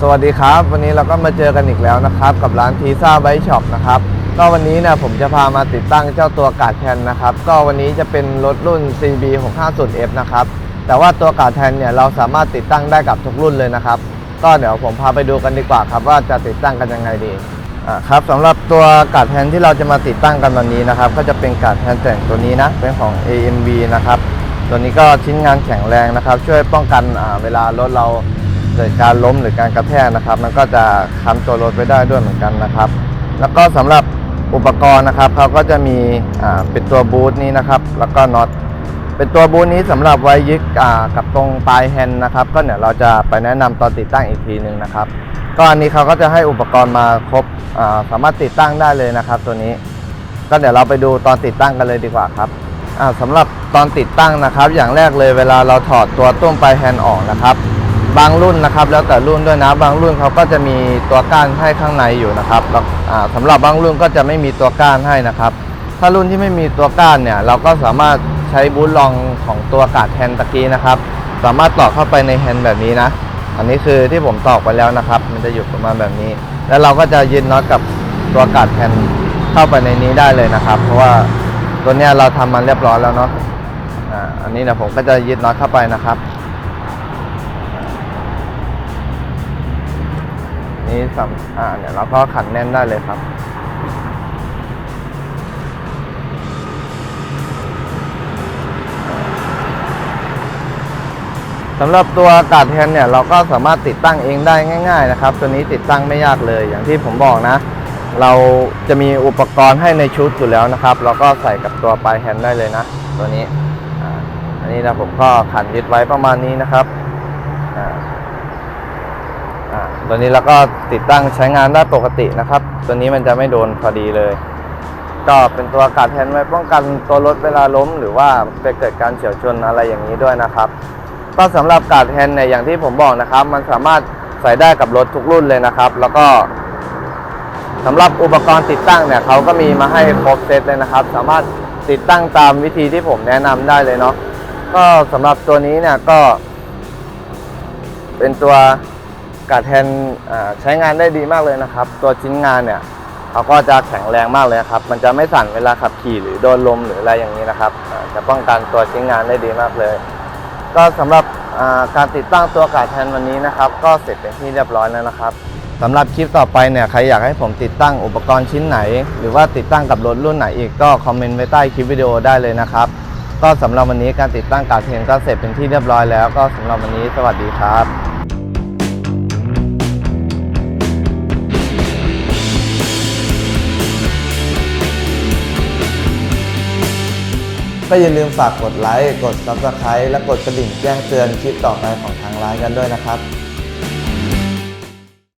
สวัสดีครับ วันนี้เราก็มาเจอกันอีกแล้วนะครับ กับร้านทีซ่าไบช็อปนะครับก็วันนี้เนี่ยผมจะพามาติดตั้งเจ้าตัวกาดแทนนะครับ ก็วันนี้จะเป็นรถรุ่น CB 650F นะครับ แต่ว่าตัวกาดแทนเนี่ยเราสามารถติดตั้งได้กับทุกรุ่นเลยนะครับ ก็เดี๋ยวผมพาไปดูกันดีกว่าครับว่าจะติดตั้งกันยังไงดีอ่าครับสำหรับตัวกาดแทนที่เราจะมาติดตั้งกันวันนี้นะครับ ก็จะเป็นกาดแทนแต่งตัวนี้นะเป็นของ AMV นะครับตัวนี้ก็ชิ้นงานแข็งแรงนะครับ ช่วยป้องกันเวลารถเรา เกิดการล้มหรือการกระแทกนะครับ มันก็จะค้ำตัวรถไวได้ด้วยเหมือนกันนะครับ แล้วก็สำหรับอุปกรณ์นะครับเขาก็จะมีเป็นตัวบูทนี้นะครับ แล้วก็น็อตเป็นตัวบูทนี้สำหรับไว้ยึดกับตรงปลายแฮนด์นะครับ ก็เดี๋ยเราจะไปแนะนำตอนติดตั้งอีกทีหนึ่งนะครับ ก็อันนี้เขาก็จะให้อุปกรณ์มาครบาสามารถติดตั้งได้เลยนะครับ ตัวนี้ ก็เดี๋ยวเราไปดูตอนติดตั้งกันเลยดีกว่าครับอ่าสำหรับตอนติดตั้งนะครับ อย่างแรกเลยเวลาเราถอดตัวตุ้มปลายแฮนด์ออกนะครับ บางรุ่นนะครับ แล้วแต่รุ่นด้วยนะบางรุ่นเขาก็จะมีตัวก้านให้ข้างในอยู่นะครับแล้วอ่าสำหรับบางรุ่นก็จะไม่มีตัวก้านให้นะครับ ถ้ารุ่นที่ไม่มีตัวก้านเนี่ย เราก็สามารถใช้บูทลองของตัวกาดแฮนตะกี้นะครับ สามารถต่อเข้าไปในแฮนด์แบบนี้นะ อันนี้คือที่ผมตอกไปแล้วนะครับ มันจะอยู่ประมาณแบบนี้ แล้วเราก็จะยึดน็อตกับตัวกาดแฮนเข้าไปในนี้ได้เลยนะครับ เพราะว่าตัวเนี้ยเราทำมันเรียบร้อยแล้วเนาะอันนี้เนะผมก็จะยึดน็อตเข้าไปนะครับ นี่สำอ่าเนี่ยเราก็ขันแน่นได้เลยครับ สำหรับตัวกาดแทนเนี่ยเราก็สามารถติดตั้งเองได้ง่าย ๆ นะครับ ตัวนี้ติดตั้งไม่ยากเลย อย่างที่ผมบอกนะ เราจะมีอุปกรณ์ให้ในชุดอยู่แล้วนะครับ เราก็ใส่กับตัวปลายแฮนด์ได้เลยนะ ตัวนี้อันนี้นะผมก็ขันยึดไว้ประมาณนี้นะครับอ่า ตัวนี้เราก็ติดตั้งใช้งานได้ปกตินะครับ ตัวนี้มันจะไม่โดนพอดีเลย ก็เป็นตัวกาดแทนไว้ป้องกันตัวรถเวลาล้ม หรือว่าไปเกิดการเฉียวชนอะไรอย่างนี้ด้วยนะครับ ก็สำหรับกาดแฮนเนี่ยอย่างที่ผมบอกนะครับ มันสามารถใส่ได้กับรถทุกรุ่นเลยนะครับ แล้วก็สำหรับอุปกรณ์ติดตั้งเนี่ยเขาก็มีมาให้ครบเซตเลยนะครับ สามารถติดตั้งตามวิธีที่ผมแนะนำได้เลยเนาะก็สำหรับตัวนี้เนี่ยก็ เป็นตัว กาดแฮนใช้งานได้ดีมากเลยนะครับ ตัวชิ้นงานเนี่ยเขาก็จะแข็งแรงมากเลยครับ มันจะไม่สั่นเวลาขับขี่หรือโดนลมหรืออะไรอย่างนี้นะครับจะป้องกันตัวชิ้นงานได้ดีมากเลย ก็สำหรับการติดตั้งตัวกาดแทนวันนี้นะครับ ก็เสร็จเป็นที่เรียบร้อยแล้วนะครับสำหรับคลิปต่อไปเนี่ยใครอยากให้ผมติดตั้งอุปกรณ์ชิ้นไหน หรือว่าติดตั้งกับรถรุ่นไหนอีกก็คอมเมนต์ไว้ใต้คลิปวิดีโอได้เลยนะครับก็สำหรับวันนี้การติดตั้งกาดแทนก็เสร็จเป็นที่เรียบร้อยแล้ว ก็สำหรับวันนี้สวัสดีครับ ก็อย่าลืมฝากกดไลค์ กด Subscribe และกดกระดิ่งแจ้งเตือนคลิปต่อไปของทางร้านกันด้วยนะครับ